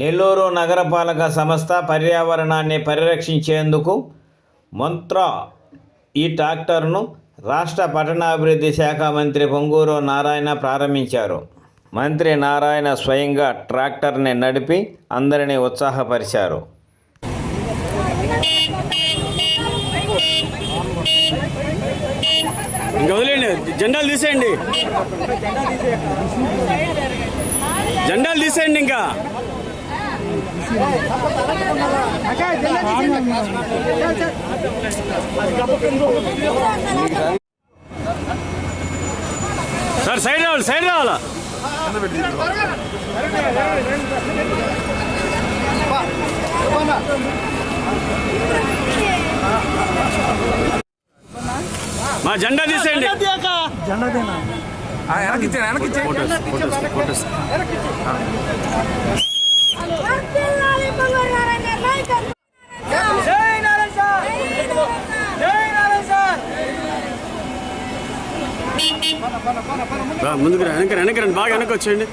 నెల్లూరు నగరపాలక సంస్థ పర్యావరణాన్ని పరిరక్షించేందుకు మంత్ర ఈ ట్రాక్టర్ను రాష్ట్ర పట్టణాభివృద్ధి శాఖ మంత్రి పొంగూరు నారాయణ ప్రారంభించారు. మంత్రి నారాయణ స్వయంగా ట్రాక్టర్ని నడిపి అందరినీ ఉత్సాహపరిచారు. ఇంకా వదిలేండి జెండాలు తీసేయండి. జెండాలు తీసేయండి ఇంకా. సార్ సైడ్ రావాలి సైడ్ రావాలా? మా జెండా తీసేయండి. వర్ధిల్లాలి బంగారు నారాయణ నాయకత్వం. జై నారాయణ సార్. బా, ముందుకు వెనక వెనక రండి బాగా వెనక వచ్చేయండి.